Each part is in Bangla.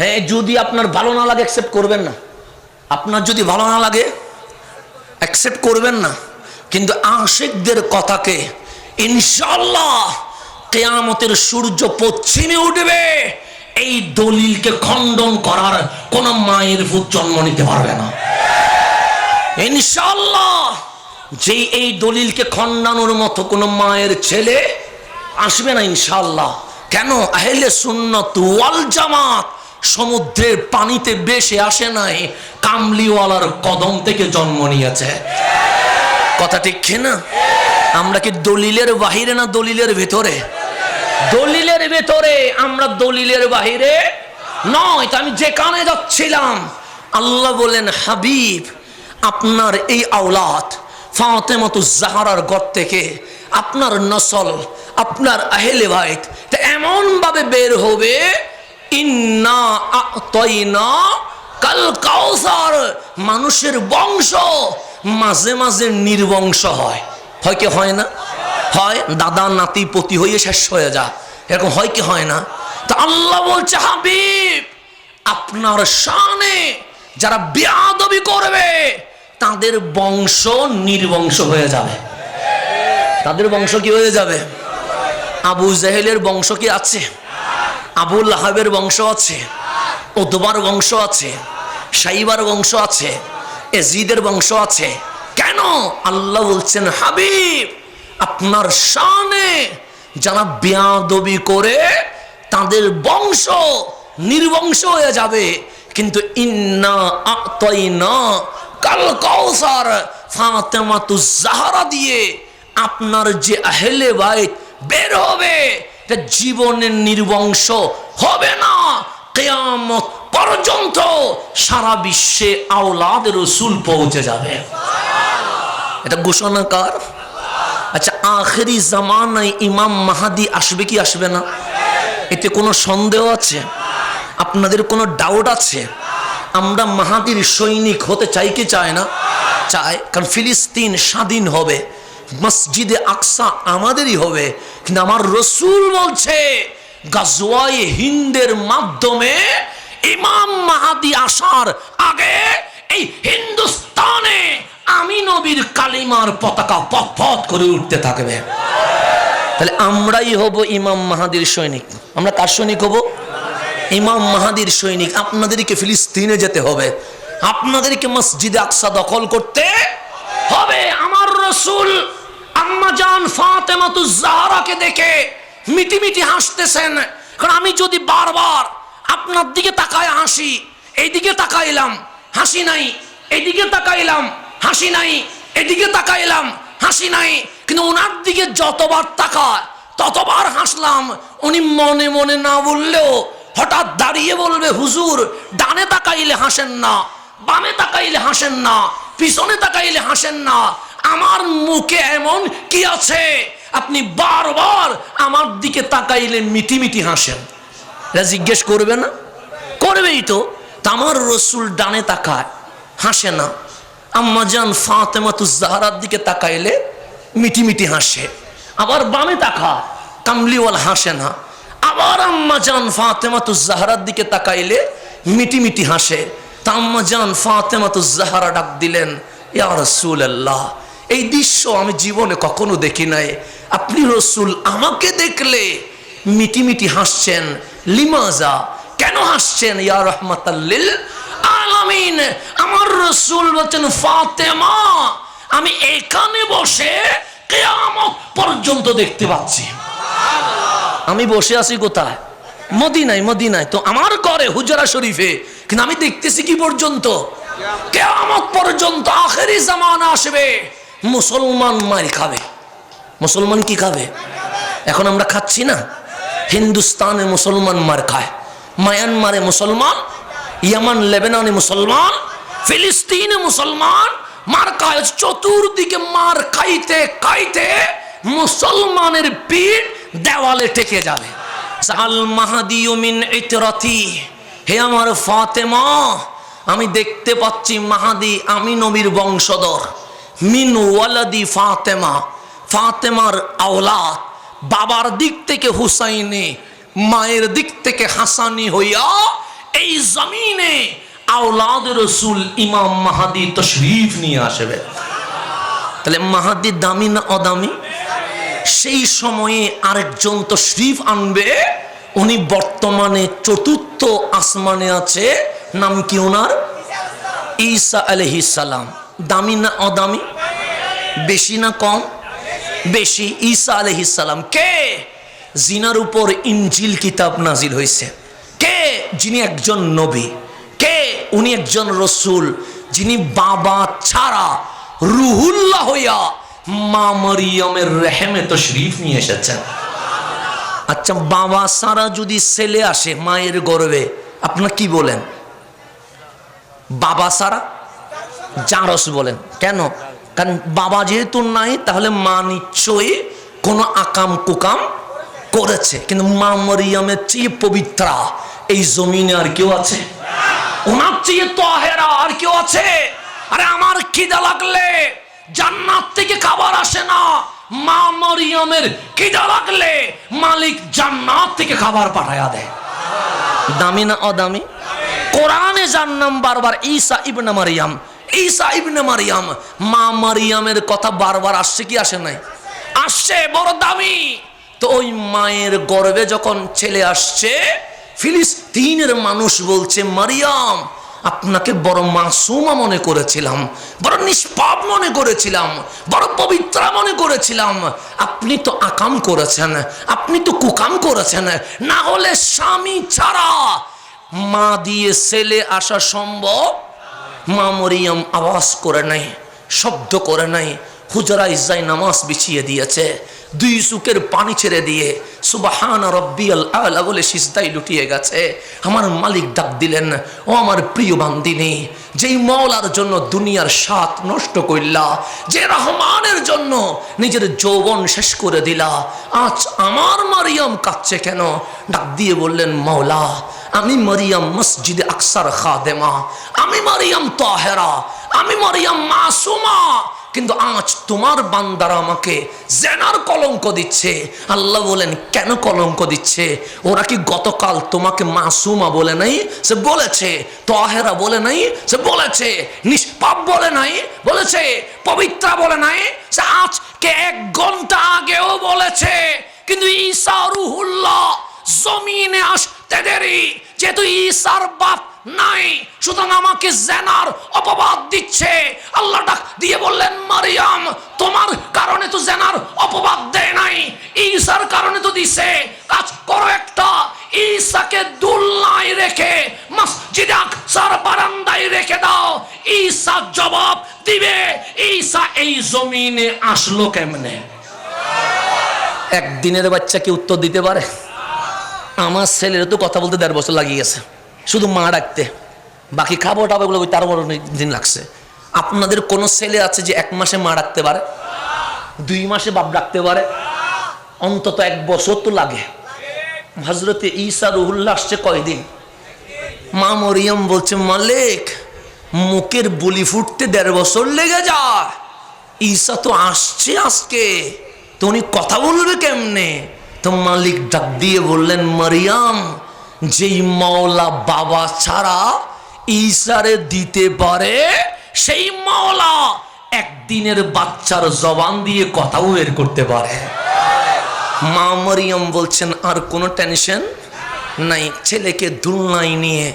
হ্যাঁ যদি আপনার ভালো না লাগে অ্যাকসেপ্ট করবেন না। আপনার যদি ভালো না লাগে অ্যাকসেপ্ট করবেন না। কিন্তু আশেকদের কথাকে ইনশাল্লাহ কেয়ামতের সূর্য পশ্চিমে উঠবে। এই দলিলকে খণ্ডন করার কোন মায়ের ভূত জন্ম নিতে পারবে না। ইনশাল্লাহ যে এই দলিলকে খণ্ডানোর মতো কোনো মায়ের ছেলে আসবে না ইনশাল্লাহ কেন? আহলে সুন্নত ওয়াল জামাত সমুদ্রের পানিতে বেশে আসে নাই, কামলিওয়ালার কদম থেকে জন্ম নিয়েছে। কথা ঠিক না? আমরা কি দলিলের বাহিরে না দলিলের ভেতরে? দলিলের ভেতরে আমরা দলিলের বাহিরে নয়, তো আমি যেখানে যাচ্ছিলাম, আল্লাহ বলেন, হাবিব, আপনার এই আওলাদ ফাতেমত জাহারার ঘর থেকে আপনার নসল, আপনার আহেলে ভাইত এমন ভাবে বের হবে আতইনা কাল কাউসার। মানুষের বংশ মাঝে মাঝে নির্বংশ হয়। হয় কি হয় না? হয়, দাদা নাতি পতি হয়ে শেষ হয়ে যা এরকম হয় কি হয় না? তা আল্লাহ বলছে, হাবিব, আপনার শানে যারা বেয়াদবি করবে, তাদের বংশ নির্বংশ হয়ে যাবে। তাদের বংশ কি হয়ে যাবে? আবু জাহেলের বংশ কি আছে? আবুল লাহাবের বংশ আছে ওদবার বংশ আছে, সাইবার বংশ আছে এজিদের বংশ আছে। কেন? আল্লাহ বলছেন, হাবিব, আপনার শানে যারা বেয়াদবি করে, তাদের বংশ নির্বংশ হয়ে যাবে। কিন্তু ইন্না আতইনা কাল কাউসার, ফাতেমাতু জাহারা দিয়ে আপনার যে আহলে বাইত বের হবে। এটা জীবনের নির্বংশ হবে না। কেয়ামত পর্যন্ত সারা বিশ্বে আওলাদ রসুল পৌঁছে যাবে। এটা ঘোষণা কার? আচ্ছা আখেরি জামানায় ইমাম মাহাদি আসবে কি আসবে না? এতে কোনো সন্দেহ আছে? আপনাদের কোনো ডাউট আছে? আমরা মাহাদির সৈনিক হতে চাই কি চায় না? চায়, কারণ ফিলিস্তিন স্বাধীন হবে। মসজিদে আকসা আমাদেরই হবে, কিন্তু আমার রসুল বলছে গাজওয়াই হিন্দের মাধ্যমে ইমাম মাহাদি আসার আগে এই হিন্দুস্তানে আমি নবীর কালিমার পতাকা পথ পথ করে উঠতে থাকবে। তাহলে আমরাই হব ইমাম মাহাদির সৈনিক। আমরা কার সৈনিক হব? ইমাম মাহাদির সৈনিক। আপনাদেরকে ফিলিস্তিনে যেতে হবে। আপনাদেরকে মসজিদে আকসা দখল করতে হবে। আমার রসুল আম্মাজান ফাতেমাতু জাহরাকে দেখে মিটি মিটি হাসতেছেন। কারণ আমি যদি বারবার আপনার দিকে তাকায় হাসি এইদিকে তাকাইলাম, হাসি নাই এইদিকে তাকাইলাম, হাসি নাই, এদিকে তাকাইলাম, হাসি নাই। কিন্তু ওনার দিকে যতবার তাকায়, ততবার হাসলাম, উনি মনে মনে না বললেও হঠাৎ দাঁড়িয়ে বলবে, হুজুর, ডানে তাকাইলে হাসেন না, বামে তাকাইলে হাসেন না, পিছনে তাকাইলে হাসেন না। আমার মুখে এমন কি আছে? আপনি বারবার আমার দিকে তাকাইলে মিটি মিটি হাসেন। এটা জিজ্ঞেস করবে না? করবেই তো। আমার রসুল ডানে তাকায়, হাসে না। আম্মাজান ফাতেমাতু জাহারার দিকে তাকাইলে মিটি মিটি হাসে। আবার বামে তাকা কামলিওয়াল হাসে না। আবার আম্মাজান ফাতেমাতু জাহারার দিকে তাকাইলে মিটি মিটি হাসে। তা আম্মাজান ফাতেমাতু জাহারা ডাক দিলেন, ইয়া রাসূলুল্লাহ এই দৃশ্য আমি জীবনে কখনো দেখি নাই। আপনি রসুল আমাকে দেখলে মিটি মিটি হাসছেন, লিমাজা, কেন হাসছেন? ইয়া রহমাতাল্লিল আলামিন, আমার রসুল বলছেন, ফাতেমা, আমি এখানে বসে কেয়ামত পর্যন্ত দেখতে পাচ্ছি। আমি বসে আছি কোথায়? মদিনায় মদিনায়। তো আমার ঘরে, হুজরা শরীফে। কিন্তু আমি দেখতেছি কি পর্যন্ত? কেয়ামত পর্যন্ত, আখেরি জামানা আসবে। মুসলমান মার খাবে। মুসলমান কি খাবে? এখন আমরা খাচ্ছি না? হিন্দুস্তানে মুসলমান মার খায়। মায়ানমারে মুসলমান, ইয়ামান, লেবেনানে মুসলমান, ফিলিস্তিনে মুসলমান মার খায়। চতুর্দিকে মার খাইতে খাইতে মুসলমানের পিঠ দেওয়ালে টেকে যাবে। জাল মাহাদি মিন ইতরাতি। হে আমার ফাতেমা, আমি দেখতে পাচ্ছি মাহাদি আমি নবীর বংশধর। মিন ওয়ালাদি ফাতেমা, ফাতেমার আওলাদ, বাবার দিক থেকে হুসাইনে, মায়ের দিক থেকে হাসানি হইয়া এই জমিনে আওলাদ রসুল ইমাম মাহাদি তশরিফ নিয়ে আসবে। তাহলে মাহাদি দামি না অদামি? সেই সময়ে আরেকজন তশরিফ আনবে, উনি বর্তমানে চতুর্থ আসমানে আছে, নাম কি ওনার? ঈসা আলহিস সালাম। দামি না অদামি? বেশি না কম? বেশি। ঈসা আলহিস সালাম। কে? জিনার উপর ইনজিল কিতাব নাজিল হয়েছে। কে? যিনি একজন নবী। কে? উনি একজন রসুল। যিনি বাবা ছাড়া রুহুল্লাহ হইয়া মা মরিয়মের রেহেমে তো শরীফ নিয়ে এসেছেন। আচ্ছা বাবা সারা যদি ছেলে আসে মায়ের গর্বে, আপনার কি বলেন? বাবা সারা জারস বলেন। কেন? কারণ বাবা যেহেতু নাই, তাহলে মা নিশ্চয়ই কোনো আকাম কুকাম করেছে। কিন্তু মা মরিয়মের চেয়ে পবিত্রা এই জমিনে আর কেউ আছে? ওনার চেয়ে তহেরা আর কেউ আছে? আরে আমার খিদা লাগলে জান্নাত থেকে খাবার আসে না। মা মরিয়মের খিদা লাগলে মালিক জান্নাত থেকে খাবার পাঠায়া দেয়। দামি না অদামি? কোরআনে যার নাম বারবার ঈসা ইবনে মারিয়াম ঈসা ইবনে মারিয়াম, মা মারিয়ামের কথা বারবার আসছে কি আসে নাই? আসছে, বড় দামি। তো ওই মায়ের গর্ভে যখন ছেলে আসছে, ফিলিস্তিনের মানুষ বলছে, মারিয়াম, আপনাকে বড় মাসুমা মনে করেছিলাম, বড় নিষ্পাপ মনে করেছিলাম, বড় পবিত্রা মনে করেছিলাম। আপনি তো আকাম করেছেন, আপনি তো কুকাম করেছেন, না হলে স্বামী ছাড়া মা দিয়ে ছেলে আসা সম্ভব মা মরিয়ম আওয়াজ করে নাই শব্দ করে নাই হুজরা ইজাই নামাজ বিছিয়ে দিয়েছে। দুই চুকের পানি ছেড়ে দিয়ে, সুবাহান রব্বিয়াল আলা বলে সিজদাই লুটিয়ে গেছে। আমার মালিক ডাক দিলেন, ও আমার প্রিয় বান্দিনী, যেই মৌলার জন্য দুনিয়ার স্বাদ নষ্ট করলা যে রহমানের জন্য নিজের যৌবন শেষ করে দিলা, আজ আমার মারিয়াম কাঁদছে কেন? ডাক দিয়ে বললেন মৌলা আমি মারিয়াম মসজিদে আকসার খাদেমা, আমি মারিয়াম তাহেরা, আমি মারিয়াম মাসুমা কিন্তু আজ তোমার বান্দারা আমাকে জেনার কলঙ্ক দিচ্ছে। আল্লাহ বলেন, কেন কলঙ্ক দিচ্ছে? ওরা কি গতকাল তোমাকে মাসুমা বলে নাই? সে বলেছে, তহেরা বলে নাই? সে বলেছে, নিষ্পাপ বলে নাই? বলেছে, পবিত্রা বলে নাই? সে আজকে এক ঘণ্টা আগেও বলেছে, কিন্তু ঈসা রুহুল্লাহ জমিনে আসতে দেরি। যেহেতু ঈসার বাপ নাই। সুতরাং আমাকে জেনার অপবাদ দিচ্ছে। আল্লাহ ডাক দিয়ে বললেন, মারিয়াম, তোমার কারণে তো জেনার অপবাদ দেয় নাই। ঈসার কারণে তো দিছে। কাজ করো একটা। ঈসাকে দুলনায় রেখে, মসজিদে আকসার বারান্দায় রেখে দাও। ঈসা জবাব দিবে, ঈসা এই জমিনে আসলো কেমনে? একদিনের বাচ্চাকে উত্তর দিতে পারে? আমার ছেলের তো কথা বলতে দেড় বছর লাগিয়ে গেছে। শুধু মা ডাকতে। বাকি খাব টাবো এগুলো তার বড় দিন লাগছে। আপনাদের কোনো ছেলে আছে যে এক মাসে মা ডাকতে পারে? দুই মাসে বাপ ডাকতে পারে? অন্তত এক বছর তো লাগে। হজরতে ঈসা রুহুল্লাহ আসছে কয়দিন? মা মরিয়ম বলছে, মালিক, মুখের বলি ফুটতে দেড় বছর লেগে যায়। ঈসা তো আসছে আজকে। তো উনি কথা বলবে কেমনে? তো মালিক ডাক দিয়ে বললেন, মারিয়াম যেই মাওলা বাবা ছাড়া ঈসারে দিতে পারে, সেই মাওলা একদিনের বাচ্চার জবান দিয়ে কথাও বের করতে পারে। মা মরিয়ম বলছেন, আর কোনো টেনশন নাই, ছেলেকে দুলনায় নিয়ে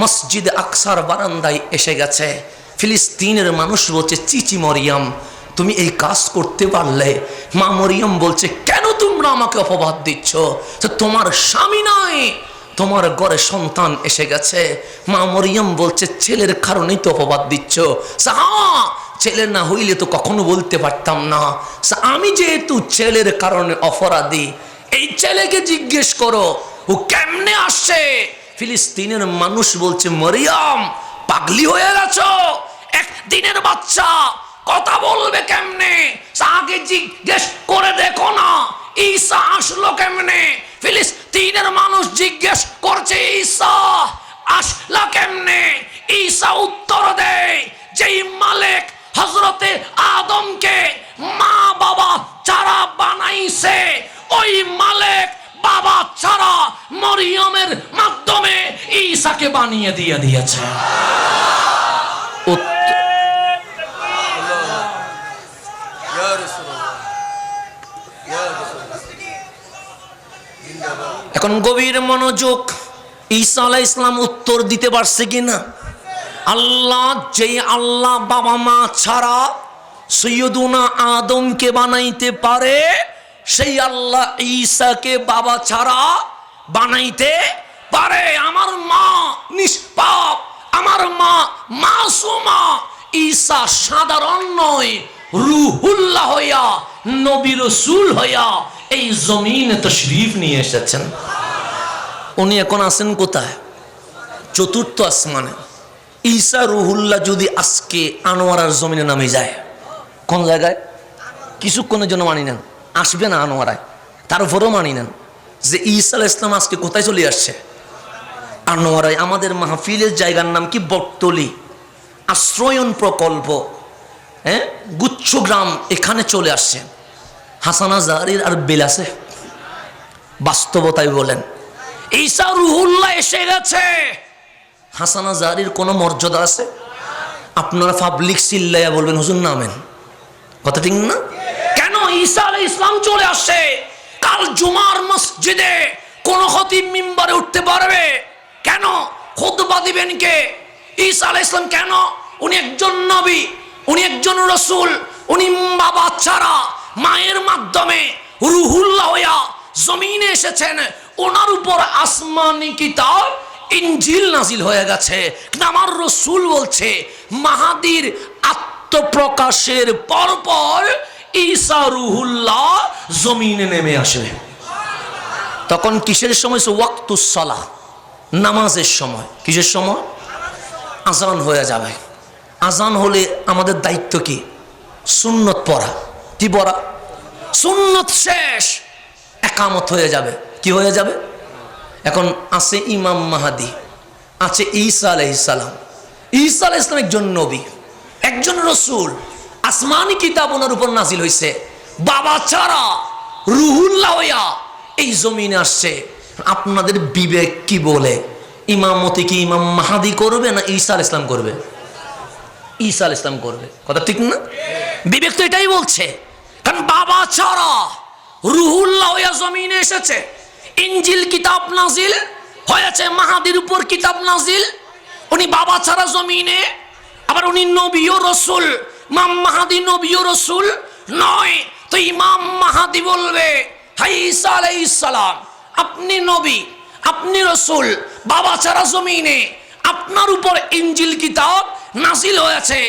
মসজিদ আকসার বারান্দায় এসে গেছে। ফিলিস্তিনের মানুষ বলছে, চিচি মরিয়াম, তুমি এই কাজ করতে পারলে? মা মরিয়ম বলছে, কেন তোমরা আমাকে অপবাদ দিচ্ছ? তোমার স্বামী নাই তোমার ঘরে সন্তান এসে গেছে। মা মরিয়ম বলছে, ছেলের কারণেই তো অপবাদ দিচ্ছ। ছেলে না হইলে তো কখনো বলতে পারতাম না। আমি যেহেতু ছেলের কারণে অপরাধী, এই ছেলেকে জিজ্ঞেস করো, ও কেমনে আসছে? ফিলিস্তিনের মানুষ বলছে, মরিয়ম, পাগলি হয়ে গেছো? একদিনের বাচ্চা, কথা বলবে কেমনে? আগে জিজ্ঞেস করে দেখো না, ঈসা আসলো কেমনে? ফিলিস্তিনের মানুষ জিজ্ঞেস করছে, ঈসা, আসলা কেমনে? ঈসা উত্তর দেয় যেই মালিক হজরতে আদমকে মা বাবা যারা বানাইছে। ওই মালিক বাবা ছাড়া মরিয়মের মাধ্যমে ঈসাকে বানিয়ে দিয়ে দিয়েছে। এখন গভীর মনোযোগ ঈসা আলাহ ইসলাম উত্তর দিতে পারছে কিনা? আল্লাহ যে আল্লাহ বাবা মা ছাড়া সৈয়দুনা আদমকে বানাইতে পারে, সেই আল্লাহ ঈসাকে বাবা ছাড়া বানাইতে পারে। আমার মা নিষ্পাপ, আমার মা মাসুমা। ঈসা সাধারণ নয়, রুহুল্লাহ হইয়া, নবী রসুল হইয়া এই জমিনে তো শরীফ নিয়ে এসেছেন। উনি এখন আছেন কোথায়? চতুর্থ আসমানে। ঈসা রুহুল্লাহ যদি আজকে আনোয়ারার জমিনে নামে যায়, কোন জায়গায়? কিছুক্ষণের জন্য মানি নেন। আসবে না আনোয়ারায়। তার মানি নেন যে ঈসা ইসলাম আজকে কোথায় চলে আসছে? আনোয়ারায়, আমাদের মাহফিলের জায়গার নাম কি? বটতলি। আশ্রয়ন প্রকল্প হ্যাঁ? গুচ্ছগ্রাম এখানে চলে আসছে হাসানা জাহারির আর বিলাসে। বাস্তবতায় বলেন। ঈসা রুহুল্লাহ এসে গেছে। হাসানা জাহারির কোনো মর্যাদা আছে? আপনারা পাবলিক চিল্লাইয়া বলবেন, হুজুর নামেন কথা ঠিক না? কেন ঈসা আলাই ইসলাম চলে আসে? কাল জুমার মসজিদে কোন খতিব মিম্বারে উঠতে পারবে? কেন? খুতবা দিবেন কে? ঈসা আলাই ইসলাম কেন? উনি একজন নবী, উনি একজন রসুল, উনি বাবা ছাড়া। মায়ের মাধ্যমে রুহুল্লাহ হইয়া জমিনে এসেছেন। ওনার উপর আসমানি কিতাব ইঞ্জিল নাজিল হয়ে গেছে। আমার রসুল বলছে, মাহাদির আত্মপ্রকাশের পরপর ঈসা রুহুল্লাহ জমিনে নেমে আসবে। তখন কিসের সময়? সে ওয়াক্তুসলা নামাজের সময়। কিসের সময়? আজান হয়ে যাবে। আজান হলে আমাদের দায়িত্ব কি? সুন্নত পড়া। কি পড়া সুন্নত শেষ। একামত হয়ে যাবে। কি হয়ে যাবে? এখন আছে ইমাম মাহাদি, আছে ঈসা আলহিসাল্লাম ঈসা আলাহ ইসলাম একজন নবী, একজন রসুল। আসমানি কিতাব ওনার উপর নাজিল হয়েছে বাবা ছাড়া, রুহুল্লাহ হইয়া এই জমিনে আসছে। আপনাদের বিবেক কি বলে? ইমামতি কি ইমাম মাহাদি করবে না ঈসা আল ইসলাম করবে? ঈসা আল ইসলাম করবে। কথা ঠিক না? বিবেক তো এটাই বলছে। কারণ বাবা ছাড়া রুহুল্লাহ জমিনে এসেছে। ইঞ্জিল কিতাব নাজিল হয়েছে মাহাদির উপর কিতাব নাজিল উনি বাবা ছাড়া জমিনে, আবার উনি নবীও রসুল। মাম মাহাদি নবীও রসুল নয়। তো ইমাম মাহাদি বলবে, হাই ঈসা আলাইহিস সালাম, আপনি নবী, আপনি রসুল, বাবা ছাড়া জমিনে আপনার উপর ইঞ্জিল কিতাব নাজিল হয়েছে।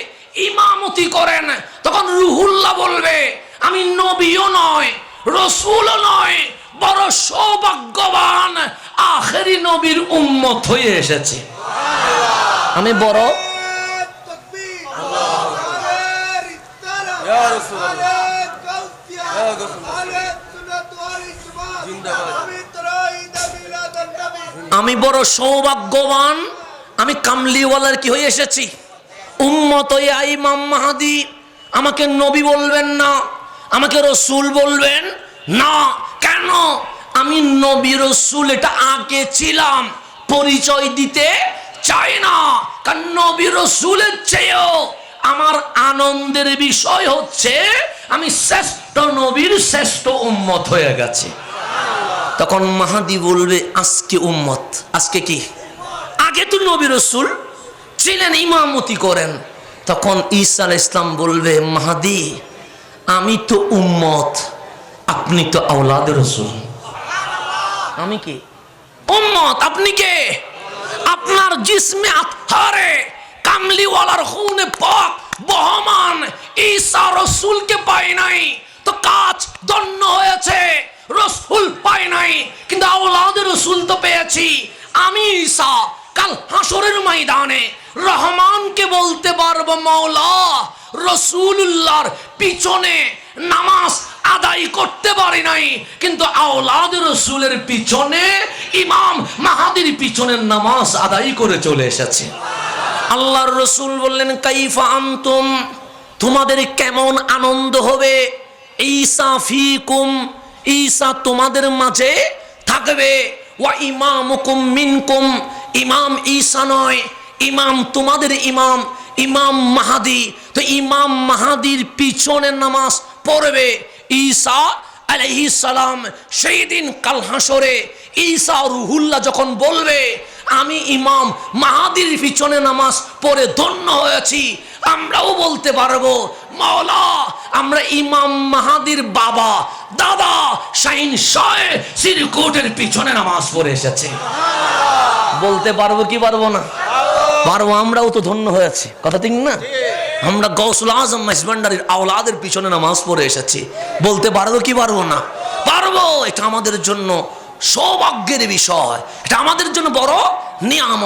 ইমামতি করেন। তখন রুহুল্লাহ বলবে আমি নবীও নয় রসুলও নয় বড় সৌভাগ্যবান আখেরি নবীর উন্মত হয়ে এসেছি। আমি বড়? আমি বড় সৌভাগ্যবান আমি কামলিওয়ালার কি হয়ে এসেছি? উম্মত আই মাম্মাহাদি আমাকে নবী বলবেন না আমাকে রসুল বলবেন, না, কেন? আমি নবী রসুল, এটা আগে ছিলাম। পরিচয় দিতে চাই না, কারণ নবী রসুলের চেয়েও আমার আনন্দের বিষয় হচ্ছে, আমি শ্রেষ্ঠ নবীর শ্রেষ্ঠ উম্মত হয়ে গেছি। তখন মাহাদি বলবে, আজকে উম্মত, আজকে কি? আগে তো নবী রসুল ছিলেন, ইমামতি করেন। তখন ঈসা ইসলাম বলবে, মাহাদি আমি তো উম্মত আপনি তো আওলাদ রসুল। আমি কি? উম্মত আপনি কে? আপনার জিসমে আতহারে কামলিওয়ালার খুনে পাক বহমান ঈসা রসুলকে পাই নাই। তো কাজ দন্য হয়েছে রসুল পাই নাই কিন্তু আওলাদের রসুল তো পেয়েছি। আমি ঈসা কাল হাসরের ময়দানে রহমানকে বলতে পারব মৌলা রসুল্লাহর পিছনে নামাজ আদায় করতে পারি নাই। কিন্তু আওলাদ রসুলের পিছনে, ইমাম মাহাদির পিছনে নামাজ আদায় করে চলে এসেছে। আল্লাহর রসুল বললেন, কাইফা আন্তুম? তোমাদের কেমন আনন্দ হবে? ঈসা ফিকুম, ঈসা তোমাদের মাঝে থাকবে। ওয়া ইমামুকুম মিনকুম, ইমাম ঈসা নয়, ইমাম তোমাদের ইমাম ইমাম মাহাদি, তো ইমাম মাহাদির পিছনে নামাজ পড়বে। ঈসা আলাইহিস সালাম সেই দিন কাল হাসরে ঈসা রুহুল্লাহ যখন বলবে, আমি ইমাম মাহাদির পিছনে নামাজ পড়ে ধন্য হয়েছি, আমরাও বলতে পারব, মাওলা, আমরা ইমাম মাহাদির বাবা, দাদা শাহিন শয়ে সিরকুটের পিছনে নামাজ পড়ে এসেছে। বলতে পারব কি পারব না? পারব আমরাও তো ধন্য হয়েছে কথা ঠিক না? আমরা গৌসুল আজম মাসবান্ডারির আওলাদের পিছনে নামাজ পড়ে এসেছি। বলতে পারব কি পারব না? পারব এটা আমাদের জন্য সৌভাগ্যের বিষয়। এটা আমাদের জন্য বড় নিয়ামত।